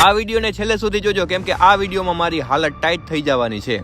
આ વિડીયોને છેલ્લે સુધી જોજો, કેમ કે આ વિડીયોમાં મારી હાલત ટાઈટ થઈ જવાની છે.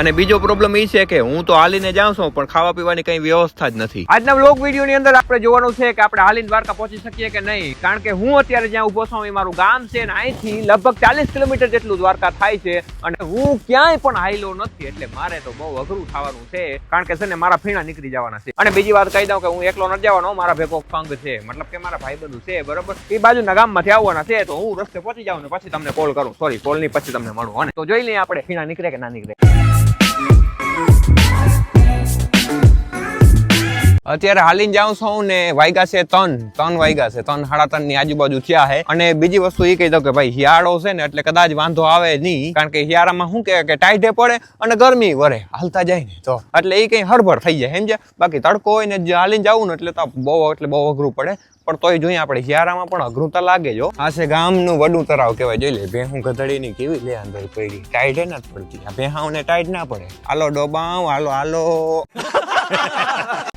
અને બીજો પ્રોબ્લેમ એ છે કે હું તો હાલીને જાઉં છું, પણ ખાવા પીવાની કઈ વ્યવસ્થા જ નથી. આજના બ્લોગ વિડીયોની અંદર આપણે જોવાનું છે કે આપણે હાલીને દ્વારકા પહોંચી શકીએ કે નહીં. કારણ કે હું અત્યારે જ્યાં ઊભો છું એ મારું ગામ છે અને અહીંથી લગભગ ચાલીસ કિલોમીટર જેટલું દ્વારકા થાય છે અને હું ક્યાંય પણ હાઈલો નથી, એટલે મારે તો બહુ અઘરું થવાનું છે. કારણ કે છે ને મારા ફીણા નીકળી જવાના છે. અને બીજી વાત કહી દઉં કે હું એકલો નથી જવાનો, મારા ભેગો સંઘ છે. મતલબ કે મારા ભાઈ બધું છે, બરોબર? એ બાજુના ગામમાંથી આવવાના છે, તો હું રસ્તે પહોંચી જાઉં ને પછી તમને કોલ કરું. સોરી કોલની પછી તમને મળું અને તો જોઈ લઈએ આપણે ફીણા નીકળે કે ના નીકળે અત્યારે હાલીને જાઉં છું ને વાયગા છે ત્રણ ત્રણ વાયગા છે. ત્રણ, સાડા ત્રણની આજુબાજુ થયા છે. અને બીજી વસ્તુ એ કહી દઉં કે ભાઈ, શિયાળો છે ને એટલે કદાચ વાંધો આવે નહીં, કારણ કે શિયાળામાં શું કહેવાય કે ટાઈટે પડે અને ગરમી વરે, હાલતા જાય ને તો. એટલે એ કઈ હરભર થઈ જાય સમજે બાકી તડકો હોય ને હાલીને જવું ને એટલે તો બહુ એટલે બહુ અઘરું પડે. પણ તોય જોઈએ આપણે, શિયાળામાં પણ અઘરું તો લાગે જો આ છે ગામનું વડું તરાવ કહેવાય. જોઈ લે, ભેહું ગધડીની કેવી લે અંદર પડી. ટાઈટ ના પડતી. ભેહાઓને ટાઈટ ના પડે. આલો ડોબાવ આલો હાલો.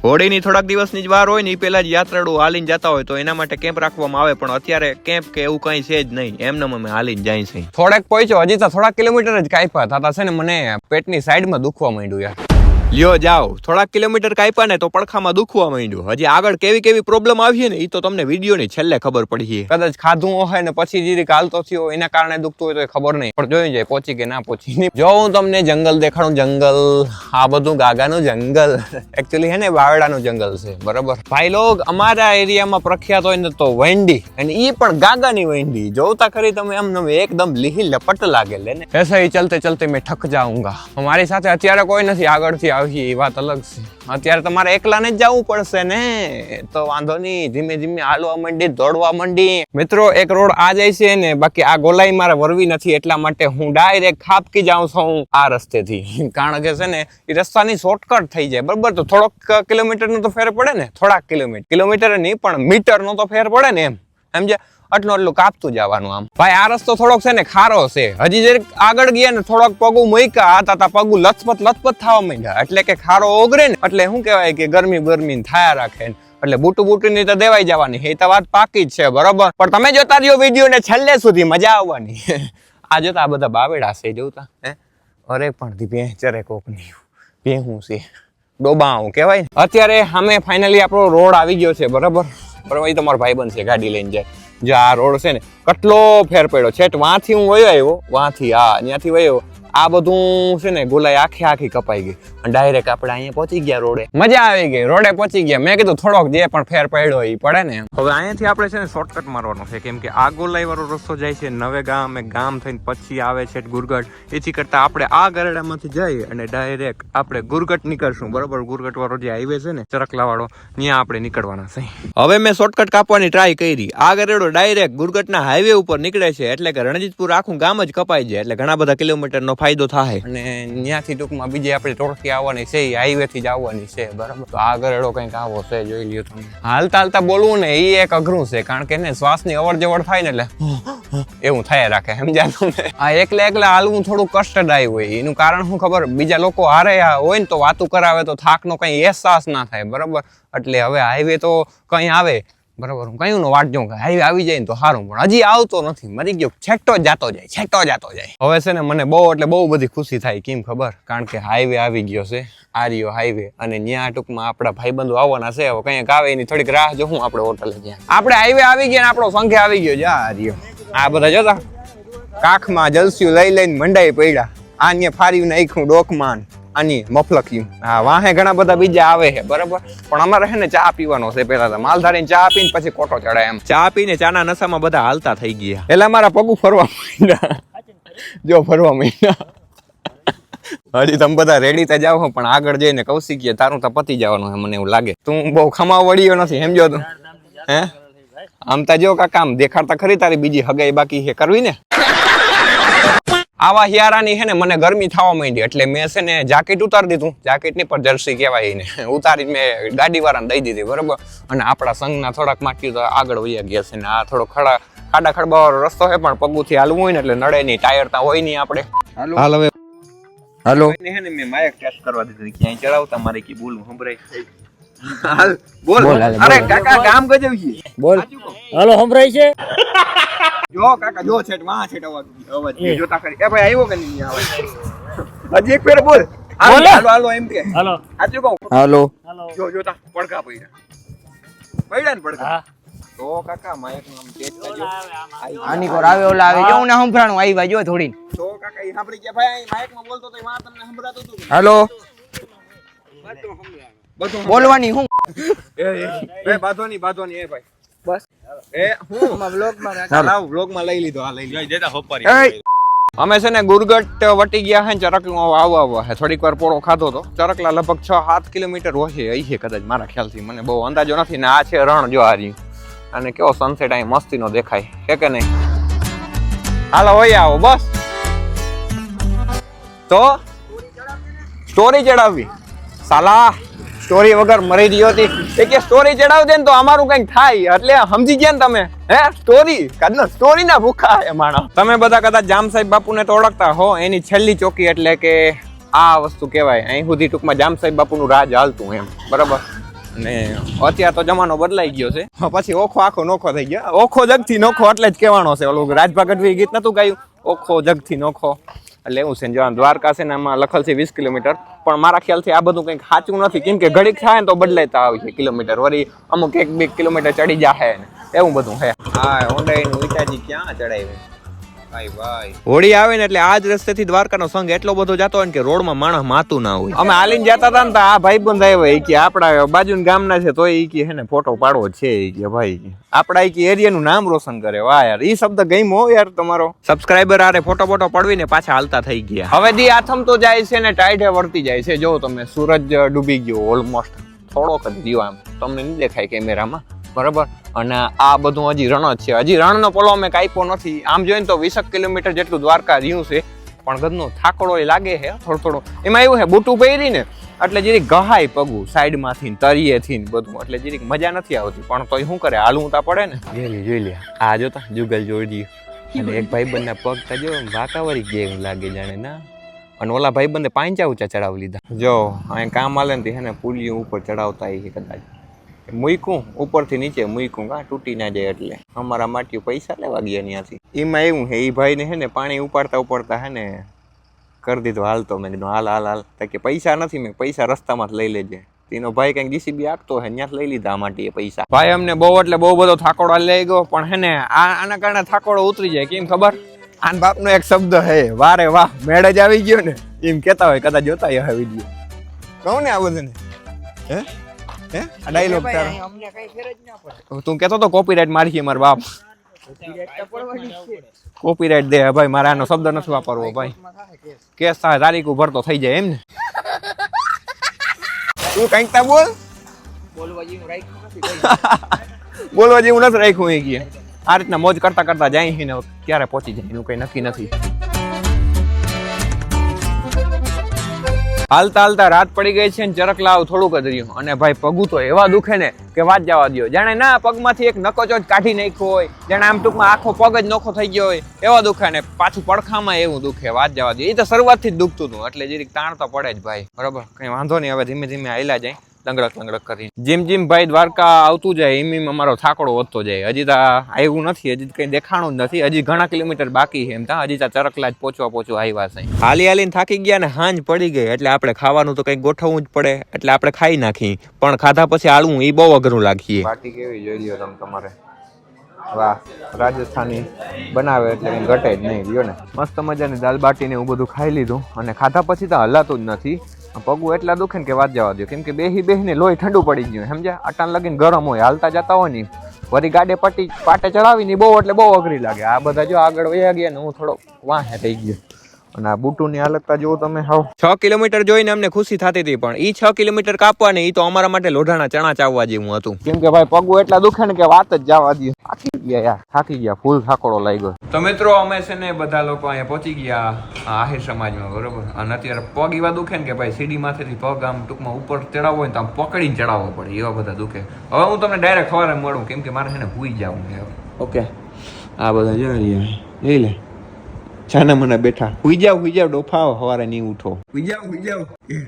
હોળીની થોડાક દિવસની જ વાર હોય ને એ પેલા જ યાત્રાળુ હાલીને જતા હોય તો એના માટે કેમ્પ રાખવામાં આવે, પણ અત્યારે કેમ્પ કે એવું કઈ છે જ નહીં. એમને અમે હાલીને જાય છે. થોડાક પહોંચ્યો, હજી તો થોડાક કિલોમીટર જ કાપ્યા થતા છે ને મને પેટની સાઈડમાં દુખવા માંડ્યું યાર. લ્યો જાઓ. થોડાક કિલોમીટર કાપ્યા ને તો પડખામાં દુખવા માંડ્યું. હજી આગળ કેવી કેવી પ્રોબ્લેમ આવી ને એ તો તમને વિડીયોની છેલ્લે ખબર પડી કદાચ ખાધું હોય ને પછી જે કાલતો થયો એના કારણે દુખતું હોય તો ખબર નહીં. પણ જોઈ જાય પહોંચી કે ના પહોંચી જો હું તમને જંગલ દેખાડું, જંગલ, આ બધું ગાગાનું જંગલ. એકચ્યુઅલી હે ને, વાવેડાનું જંગલ છે. બરાબર? ભાઈ લોગ, અમારા એરિયામાં પ્રખ્યાત હોય ને તો વેંડી. અને એ પણ ગાગાની વેંડી. જોતા ખરી તમે એમ એકદમ લીહી લપટ લાગે લે ને. એસે ચલતે ચલતે મેં ઠક જાઉંગા. મારી સાથે અત્યારે કોઈ નથી, આગળથી આવી એ વાત અલગ છે. અત્યારે તમારે એકલાને જ જવું પડશે ને. તો વાંધો નહીં, ધીમે ધીમે હાલવા માંડી, દોડવા માંડી. મિત્રો, એક રોડ આ જાય છે ને, બાકી આ ગોલાઈ મારે વરવી નથી, એટલા માટે હું ડાયરેક્ટ ખાપકી જાઉં છું આ રસ્તેથી. કારણ કે છે ને, એ રસ્તાની શોર્ટકટ થઈ જાય, બરોબર? તો થોડોક કિલોમીટર નો તો ફેર પડે ને, થોડાક કિલોમીટર કિલોમીટર નહીં, પણ મીટર નો તો ફેર પડે ને એમ. સમજ્યા? આટલું આટલું કાપતું જવાનું આમ. ભાઈ, આ રસ્તો થોડોક છે ને ખારો છે. હજી જે આગળ ગયા ને થોડોક પગું મૂક્યા હતા તા પગું લથપથ લથપથ થવા માંડ્યા. એટલે કે ખારો ઓગરે ને, એટલે શું કહેવાય કે ગરમી ગરમી થયા રાખે. એટલે બુટુ બુટુ ની તો દેવાઈ જવાની એ તો વાત પાકી જ છે, બરોબર? પણ તમે જોતા રહ્યો વીડિયો ને છેલ્લે સુધી, મજા આવવાની. આ જોતા આ બધા બાવેડા છે, જોતા? હે? અરે પણ ધી ભેંચરે કોક નહીં ભેહું છે? ડોબાઉં કહેવાય અત્યારે અમે ફાઇનલી આપણો રોડ આવી ગયો છે, બરાબર? બરાબર, એ તમારો ભાઈ છે, ગાડી લઈને જાય. જો આ રોડ છે ને, કેટલો ફેર પડ્યો. છેટ વાંથી હું વયો આવ્યો, વાંથી, હા ત્યાંથી વયો આ બધું છે ને ગોલાઈ આખી આખી કપાઈ ગઈ. અને ડાયરેક્ટ આપણે અહીંયા પહોંચી ગયા રોડે. મજા આવી ગઈ રોડે પહોંચી ગયા. મેં કીધું થોડોક જે પણ ફેર પડ્યો એ પડે ને હવે અહીંયાથી આપણે છે ને શોર્ટકટ મારવાનો છે કેમ કે આ ગોલાઈ વાળો રસ્તો જાય છે નવે ગામ ગામ થઈને પછી આવે છે ગુરગઢ. એથી કરતા આપણે આ ગરડામાંથી જઈએ અને ડાયરેક્ટ આપણે ગુરગટ નીકળશું. બરોબર? ગુરગટ વાળો જે હાઈવે છે ને ચરકલા વાળો ત્યાં આપણે નીકળવાના છે. હવે મેં શોર્ટકટ કાપવાની ટ્રાય કરી. આ ગરેડો ડાયરેક્ટ ગુરગઢના હાઈવે ઉપર નીકળે છે. એટલે કે રણજીતપુર આખું ગામ જ કપાઈ જાય. એટલે ઘણા બધા કિલોમીટરનો ફાયદો થાય અને ત્યાંથી ટૂંકમાં બીજે આપણે ટોળકી આવવાની છે એ હાઈવે થી જ આવવાની છે. બરાબર? તો આ ગરેડો કંઈક આવો છે, જોઈ લ્યો તમે. હાલતા હાલતા બોલવું ને એ એક અઘરું છે, કારણ કે ને શ્વાસની અવર જવર થાય ને એટલે એવું થાય રાખે, સમજ્યા તમે આ એકલા એકલા હાલવું થોડું કષ્ટદાયી હોય. એનું કારણ શું ખબર? બીજા લોકો હારે હોય ને તો વાતું કરાવે તો થાકનો કઈ અહેસાસ ના થાય, બરાબર? એટલે હવે હાઈવે તો કઈ આવે. બરાબર, હું કયું નો વાટ જોઉં કે હાઈવે આવી જાય ને તો સારું, પણ હજી આવતો નથી, મરી ગયો, છેટો જાતો જાય, છેટો જાતો જાય. હવે છે ને મને બહુ, એટલે બહુ બધી ખુશી થાય, કેમ ખબર? કારણ કે હાઈવે આવી ગયો છે, આર્યો હાઈવે, અને ત્યાં ટૂંકમાં આપણા ભાઈબંધો આવવાના છે, હવે કંઈક આવે એની થોડીક રાહ જો, હું આપણે હોટલે જ્યાં આપણે હાઈવે આવી ગયા ને આપણો સંખે આવી ગયો, જા આર્યો. આ બધા જોતા? કાખમાં જલસ્યું લઈ લઈને મંડાઈ પડ્યા. આ ને ફાર્યું નાખ્યું ડોકમાં આની મફલક્યું હા વાહે ઘણા બધા બીજા આવે છે બરાબર? પણ અમારે છે ને ચા પીવાનો છે પેલા તો. માલધારી ચા પીને પછી કોટો ચડાય એમ. ચા પીને ચાના નશામાં બધા હાલતા થઈ ગયા. એટલે મારા પગું ફરવા માંડ્યા. જો ફરવા માંડ્યા. હજી તમે બધા રેડી તો જાવ પણ આગળ જઈને કૌશિકીએ તારું તો પતી જવાનું છે મને એવું લાગે. તું બહુ ખમા વળ્યો નથી સમજો તું. હે? આમ તો જો કાકા આમ દેખાડતા ખરી તારી બીજી હગાઈ બાકી છે કરવી ને? આવા હિયારાની છે ને મને ગરમી થવા માંડી એટલે મેં છે ને જાકેટ ઉતારી દીધું. જાકેટની પર જર્સી કહેવાય એને. ઉતારી મેં ગાડી વાળાને દઈ દીધી બરોબર? અને આપણા સંઘના થોડાક માટી તો આગળ વયા ગયા છે ને આ થોડો ખડા ખાડા ખડબાવાળો રસ્તો છે પણ પગુથી હાલવું હોય ને એટલે નડે નહીં ટાયર તા હોય નહીં આપણે. હાલ. હવે. હાલો. હે ને મેં માયક ટેસ્ટ કરવા દીધી ક્યાંય ચડાવતા મારે કી બોલ સંભળાય. હાલ. બોલ. બોલ, અરે બોલ. કાકા કામ ગજવ છે બોલ હાલો સંભળાય છે? જો કાકા જો છેટ છે છેટ અવાજ અવાજ જોતા કરી એ ભાઈ આવ્યો કે નહીં આવે હજી એક ફેર બોલ. હાલો હાલો હાલો એમ કે. હાલો. સાચું કહું? હાલો. હાલો. જો જોતા પડકા પડ્યા. પડ્યા ને પડકા તો કાકા માયકનું આમ. તેજ કરજો આની કોર આવે ઓલા આવે. જો ને સંભરાણું આવી બાજુ થોડી તો કાકા એ સાંભળી ગયા. ભાઈ માયકમાં બોલતો તો માં તમને સંભળાતું હતું હાલો. બધું બોલવાની હું? એ એ. બાધો નહીં બાધો નહીં એ ભાઈ. બસ. એ હું? માં માં લઈ લીધો આ લઈ લીધો. એ અમે છે ને ગુરગટ વટી ગયા હે ને ચરકલો આવો આવો હે. થોડીક વાર પોળો ખાધો તો. ચરકલા લગભગ છ સાત કિલોમીટર હોય અહીં છે કદાચ મારા ખ્યાલથી. મને બહુ અંદાજો નથી ને આ છે રણ જો આ રહ્યું. અને કેવો સનસેટ અહીં મસ્તીનો દેખાય. છે કે નહીં? હાલો હોય આવો બસ. તો? સ્ટોરી ચડાવવી. સાલા! સ્ટોરી વગર મરી ગયો હતી. એ કે સ્ટોરી ચડાવ દે ને તો અમારું કંઈક થાય. એટલે સમજી ગયા ને તમે? હે? સ્ટોરી કાદનો સ્ટોરી ના ભૂખા એ માણસ. તમે બધા કદાચ જામ સાહેબ બાપુને તો ઓળખતા હો, એની છેલ્લી ચોકી એટલે કે આ વસ્તુ કહેવાય. અહીં સુધી ટૂંકમાં જામ સાહેબ બાપુનું રાજ હાલતું એમ. બરાબર? ને અત્યારે તો જમાનો બદલાઈ ગયો છે. પછી ઓખો આખો નોખો થઈ ગયો. ઓખો જગથી નોખો એટલે જ કહેવાનો છે. ઓલું રાજભા ગઢવી ગીત નતું ગાયું? ઓખો જગથી નોખો. એટલે એવું છે જો દ્વારકા છે ને, આમાં લખલ છે વીસ કિલોમીટર પણ મારા ખ્યાલથી આ બધું કંઈક સાચું નથી. કેમ કે ઘડીક થાય ને તો બદલાતા આવે છે કિલોમીટર. વળી અમુક એક બે કિલોમીટર ચડી ને. એવું બધું હે હા હોન્ડાઈનું વિચારજી ક્યાં ચડાવ્યું હોળી આવે ને એટલે આ જ રસ્તેથી દ્વારકાનો સંઘ એટલો બધો જતો હોય ને કે રોડમાં માણસ માતું ના હોય. અમે હાલીને જતા હતા ને તો આ ભાઈ બંધ આવ્યો એ કે આપણા બાજુના ગામના છે તો એ કે હે ને ફોટો પાડવો છે એ કે ભાઈ. આપણા એ કે એરિયાનું નામ રોશન કરે. વાહ યાર એ શબ્દ ગમ્યો હો યાર તમારો. સબસ્ક્રાઇબર આરે ફોટો ફોટો પડવીને પાછા હાલતા થઈ ગયા. હવે દી આથમ તો જાય છે ને ટાઈડે વર્તી જાય છે. જો તમે સૂરજ ડૂબી ગયો ઓલમોસ્ટ થોડોક જ રહ્યો તમને નહીં દેખાય કેમેરામાં બરાબર? અને આ બધું હજી રણ જ છે. હજી રણનો પોલો અમે કાપ્યો નથી. આમ જોઈએ ને તો વીસક કિલોમીટર જેટલું દ્વારકા રહ્યું છે. પણ ગદનો થાકડો એ લાગે છે થોડો થોડો. એમાં એવું છે બૂટું પહેરી ને એટલે જરીક ગહાય પગું સાઈડમાંથી તરીએથી બધું. એટલે જરીક મજા નથી આવતી. પણ તોય શું કરે હાલવું તા પડે ને. જોઈ લે જોઈ લે આ જોતા જુગલ જોડી અને એક ભાઈ બંને પગ તા જો વાકાવરી ગયા એવું લાગે જાણે ના? અને ઓલા ભાઈ બંને પાંચા ઊંચા ચડાવી લીધા. જો અહીં કામ આલે ને હે ને પુલિયું ઉપર ચડાવતા એ કદાચ. મૂક્યું ઉપરથી નીચે મૂકું કાં તૂટી ના જાય એટલે. અમારા માટી પૈસા લેવા ગયા ત્યાંથી. એમાં એવું છે એ ભાઈને હે ને પાણી ઉપાડતા ઉપાડતા હે ને કરી દીધું હાલ તો મેં કીધું, હાલ હાલ હાલ. કે પૈસા નથી, મેં પૈસા રસ્તામાં જ લઈ લેજે. તેનો ભાઈ કંઈક જીસીબી આપતો હે ત્યાં લઈ લીધા માટી એ પૈસા. ભાઈ અમને બહુ એટલે બહુ બધો થાકોડો લઈ ગયો, પણ હે ને આના કારણે થાકોડો ઉતરી જાય, કેમ ખબર? આન બાપનો એક શબ્દ હે વારે વાહ, મેળ જ આવી ગયો ને. એમ કહેતા હોય, કદાચ જોતા હોય વીડિયો. કહું ને આ બધાને. હે? હે? આ ડાયલોગ તારો. અમને કઈ ફેર જ ના પડે. તું કહેતો તો કોપીરાઇટ મારી માર મારા બાપ કોપીરાઇટ દે ભાઈ મારે આનો શબ્દ નથી વાપરવો ભાઈ કેસ. થાય તારીખ ઉભર તો થઈ જાય એમ ને. તું કંઈક તા બોલ. બોલવા જેવું રાખ્યું નથી બોલવા જેવું નથી રાખ્યું એ કે. આ રીતના મોજ કરતા કરતા જાય છે ને ક્યારે પહોંચી જાય એનું કઈ નક્કી નથી. હાલતા હાલતા રાત પડી ગઈ છે ને ચરકલાવ થોડુંક જ રહ્યું. અને ભાઈ પગું તો એવા દુખે ને કે વાત જવા દ્યો. જાણે ના, પગમાંથી એક નકોચો જ કાઢી નાખ્યો હોય. જાણે આમ ટૂંકમાં આખો પગ જ નોખો થઈ ગયો હોય. એવા દુખે ને પાછું પડખામાં એવું દુખે, વાત જવા દો એ તો શરૂઆતથી જ દુખતું હતું. એટલે જરીક તાણ તો પડે જ ભાઈ. બરાબર? કઈ વાંધો નહીં, હવે ધીમે ધીમે હાલ્યા જાય. લંગડક લંગડક કરીને. જેમ જેમ ભાઈ દ્વારકા આવતું જાય, એમ એમ અમારો થાકડો વધતો જાય. હજી તો આવ્યું નથી, હજી કઈ દેખાણું જ નથી. હજી ઘણા કિલોમીટર બાકી છે એમ તા હજી તો ચરકલા જ પહોંચવા પહોંચવા આવ્યા છે. હાલી હાલીને થાકી ગયા ને હાંજ પડી ગઈ, એટલે આપણે ખાવાનું તો કંઈક ગોઠવવું જ પડે. એટલે આપણે ખાઈ નાખી. પણ ખાધા પછી આળવું એ બહુ અઘરું લાગીએ. પાર્ટી કેવી જોઈ લ્યો તમે તમારે? વાહ, રાજસ્થાની બનાવે એટલે કંઈ ઘટે જ નહીં રહ્યો ને. મસ્ત મજાની દાલ બાટીને એવું બધું ખાઈ લીધું. અને ખાધા પછી તો હલાતું જ નથી. પગું એટલા દુખે ને કે વાત જવા દો કેમ કે બેહી બેહીને લોહી ઠંડુ પડી ગયું, સમજ્યા? અટાણ લગીને ગરમ હોય, હાલતા જતા હોય ને વરી ગાડે પટી, પાટે ચડાવીને બહુ એટલે બહુ અઘરી લાગે. આ બધા જો આગળ વયા ગયા ને હું થોડો વાહે થઈ ગયો. અને આ બુટુની હાલતતા જુઓ તમે હાવ. છ કિલોમીટર જોઈને અમને ખુશી થતી હતી પણ ઈ છ કિલોમીટર કાપવા ને ઈ તો અમારા માટે લોઢાના ચણા ચાવવા જેવું હતું. કેમ કે ભાઈ પગું એટલા દુખે ને કે વાત જ જવા દે થાકી ગયા યાર થાકી ગયા ફૂલ થાકોડો લાગ્યો. તો મિત્રો અમે છે ને બધા લોકો અહીંયા પહોંચી ગયા આહિર સમાજમાં બરોબર? અને અત્યારે પગ એવા દુખે ને કે ભાઈ સીડી માથેથી પગ આમ ટૂંકમાં ઉપર ચડાવવો હોય ને તો આમ પકડીને ચડાવવો પડે એવા બધા દુખે. હવે હું તમને ડાયરેક્ટ ખવારે મળું કેમ કે મારે છે ને ભૂઈ જવું ઓકે આ બધા જોઈ લઈ લે. છાના મને બેઠા. હુઈ જાવ હુઈ જાવ ડોફાઓ હવારે નહીં ઉઠો. હુઈ જાવ હુઈ જાવ.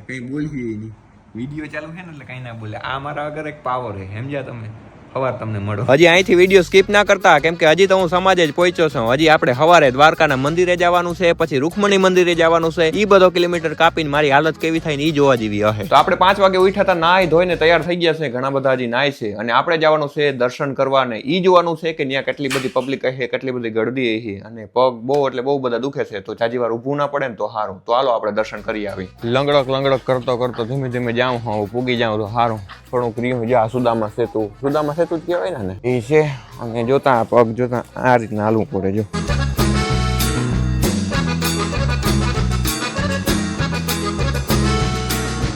કઈ બોલીએ નહીં વીડિયો ચાલુ છે ને એટલે કઈ ના બોલે. આ મારા આગળ એક પાવર છે. સમજ્યા તમે? સવાર તમને મળો. હજી અહીંથી વીડિયો સ્કીપ ના કરતા કેમ કે હજી તો હું સમાજે જ પહોંચ્યો છું. હજી આપણે સવારે દ્વારકાના મંદિરે જવાનું છે પછી રૂકમણી મંદિરે જવાનું છે. ઈ બધો કિલોમીટર કાપીને મારી હાલત કેવી થાય ને ઈ જોવા જેવી હશે. તો આપણે પાંચ વાગે ઉઠ્યા હતા નાઈ ધોઈને તૈયાર થઈ ગયા છે. ઘણા બધા હજી નાય છે. અને આપણે જવાનું છે દર્શન કરવા ને ઈ જોવાનું છે કે ત્યાં કેટલી બધી પબ્લિક હશે કેટલી બધી ગળદી હશે. અને પગ બહુ એટલે બહુ બધા દુખે છે. તો જાજી વાર ઊભું ના પડે ને તો સારું તો હાલો આપણે દર્શન કરી આવી લંગડક લંગડક કરતો કરતો ધીમે ધીમે જાઉં હું પૂગી જાઉં તો સારું થોડુંક રહ્યું જ્યાં સુદામાં છે સેતુ. સુદામા સેતુ જ કહેવાય ને એ છે, અને જોતા પગ જોતા આ રીતના હાલવું પડે, જો.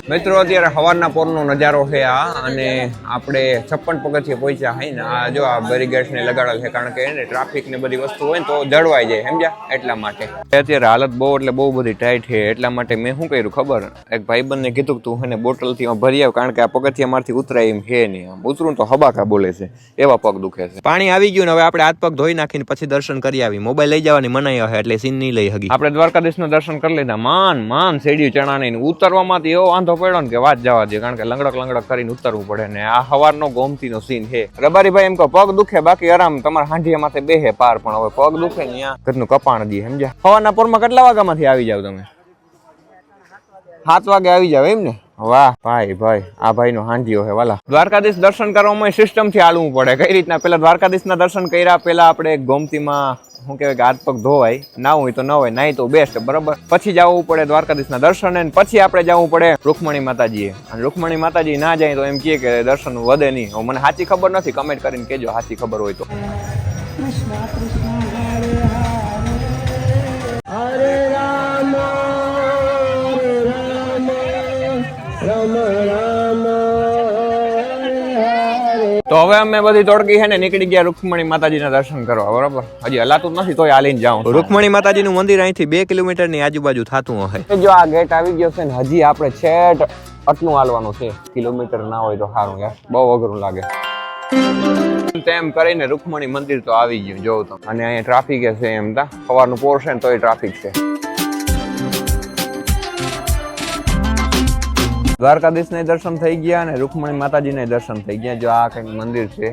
મિત્રો, અત્યારે હવારના પોરનો નજારો છે આ, અને આપણે છપ્પન પગથિયે પહોંચ્યા હઈ ને. આ જો આ ને લગાડેલ છે, કારણ કે એને ટ્રાફિક ને બધી વસ્તુ હોય ને તો જળવાઈ જાય, સમજ્યા? એટલા માટે. અત્યારે હાલત બહુ, એટલે બહુ બધી ટાઈટ છે, એટલા માટે મેં શું કર્યું ખબર? એક ભાઈબંધને કીધું તું એને બોટલથી ભરી આવ, કારણ કે આ પગથિયામાંથી ઉતરાય એમ છે નહીં આમ. ઉતરું તો હબાકા બોલે છે, એવા પગ દુખે છે. પાણી આવી ગયું ને, હવે આપણે હાથ પગ ધોઈ નાખીને પછી દર્શન કરી આવી. મોબાઈલ લઈ જવાની મનાઈ હશે એટલે સીન નહીં લઈ હગી. આપણે દ્વારકાધીશના દર્શન કરી લીધા. માન માન શેડ્યું ચણા નહીં ઉતરવામાંથી એવો વાંધો પડ્યો ને કે વાત જવા દે કારણ કે લંગડક લંગડક કરીને ઉતરવું પડે ને આ હવારનો ગોમતીનો સીન છે. રબારીભાઈ એમ કહો, પગ દુખે, બાકી આરામ, તમારા હાંઢિયા માથે બેહે પાર પણ હવે પગ દુખે ને ત્યાં ઘરનું કપાણ દી, સમજ્યા? સવારના પોરમાં કેટલા વાગ્યામાંથી આવી જાવ તમે? સાત વાગે આવી જાવ એમ ને? વાહ, ભાઈ ભાઈ, આ ભાઈ નો હાંડિયો હે વાલા. દ્વારકાધીશ દર્શન કરવામાં સિસ્ટમથી હાલવું પડે. કઈ રીતના? પેલા દ્વારકાધીશ ના દર્શન કર્યા, પેલા આપણે ગોમતીમાં, શું કહેવાય કે હાથ પગ ધોવાય. ના હોય તો ન હોય નાય તો બેસ્ટ બરાબર? પછી જવું પડે દ્વારકાધીશ ના દર્શન પછી આપણે જવું પડે રૂકમણી માતાજીએ. અને રૂકમણી માતાજી ના જાય તો એમ કહે કે દર્શન વધે નહીં. મને સાચી ખબર નથી કમેન્ટ કરીને કેજો સાચી ખબર હોય તો. હવે અમે બધી તોડકી છે ને નીકળી ગયા રૂકમણી માતાજીના દર્શન કરવા બરાબર? હજી હલાતું નથી તોય હાલીને જાઉં રૂકમણી માતાજીનું મંદિર અહીંથી બે કિલોમીટરની આજુબાજુ થતું હશે. જો આ ગેટ આવી ગયો છે ને હજી આપણે છેટ આટલું હાલવાનું છે. કિલોમીટર ના હોય તો સારું યાર બહુ અઘરું લાગે. તેમ કરીને રૂકમણી મંદિર તો આવી ગયું જોઉં તો અને અહીંયા ટ્રાફિક છે એમ તા. સવારનું પોર છે ને તોય ટ્રાફિક છે. દ્વારકાધીશ ને દર્શન થઈ ગયા અને રૂકમણી માતાજી ને દર્શન થઈ ગયા. જો આ કંઈક મંદિર છે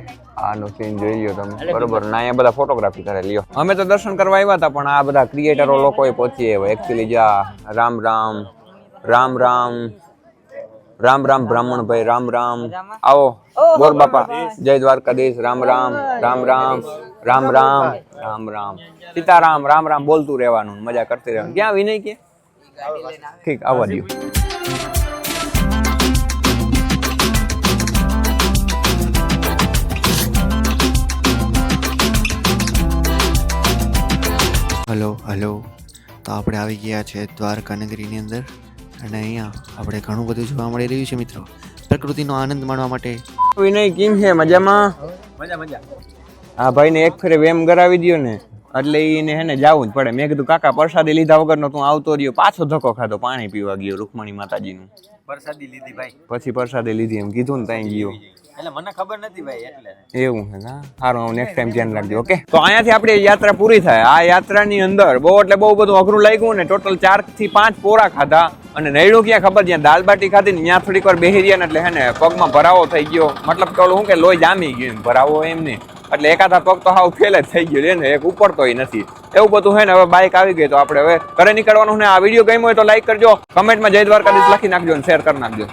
આનો સીન જોઈ લ્યો તમે. બરોબર. ના અહીંયા બધા ફોટોગ્રાફી કરે. લ્યો. અમે તો દર્શન કરવા આવ્યા હતા પણ આ બધા ક્રિએટરો લોકો પહોંચી આવ્યા. એકચ્યુઅલી જા રામ રામ રામ રામ રામ રામ બ્રાહ્મણ ભાઈ રામ રામ. આવો. બોલ બાપા. જય દ્વારકાધીશ. રામ રામ રામ રામ રામ રામ રામ રામ. સીતારામ રામ રામ બોલતું રહેવાનું મજા કરતી રહેવાનું. ક્યાં વિનય કે? ઠીક આવવા દો હલો હલો. તો આપણે આવી ગયા છે દ્વારકા નગરીની અંદર અને અહીંયા આપણે ઘણું બધું જોવા મળી રહ્યું છે મિત્રો. પ્રકૃતિનો આનંદ માણવા માટે. વિનય કેમ છે? મજામાં? મજા મજા. હા ભાઈને એક ફેરે વેમ કરાવી દ્યો ને એટલે એને હે ને જાવું જ પડે. મેં કીધું કાકા પ્રસાદી લીધા વગરનો તું આવતો રહ્યો. પાછો ધક્કો ખાધો પાણી પીવા ગયો. રૂકમણી માતાજીનું. પ્રસાદી લીધી ભાઈ. પછી પ્રસાદી લીધી એમ કીધું ને ત્યાં ગયો. ના? હું લાગ્યું ને ટોટલ ચારથી પાંચ પોરા ખાધા અને નૈડું ક્યાં ખબર? જ્યાં દાલ બાટી ખાધી ને, ત્યાં થોડીક વાર રહ્યા એટલે હે ને, પગમાં ભરાવો થઈ ગયો. મતલબ કે શું કે, લોહી જામી ગયું ભરાવો એમ નહીં. એટલે એકાદા પગ તો હાવ ફેલ જ થઈ ગયો ને, એક ઉપડતોય નથી. એવું બધું છે ને, હવે બાઇક આવી ગઈ તો આપણે હવે ઘરે નીકળવાનું ને, આ વીડિયો ગમ્યો હોય તો લાઈક કરજો. કમેન્ટમાં જય દ્વારકાધીશ લખી નાખજો અને શેર કરી નાખજો.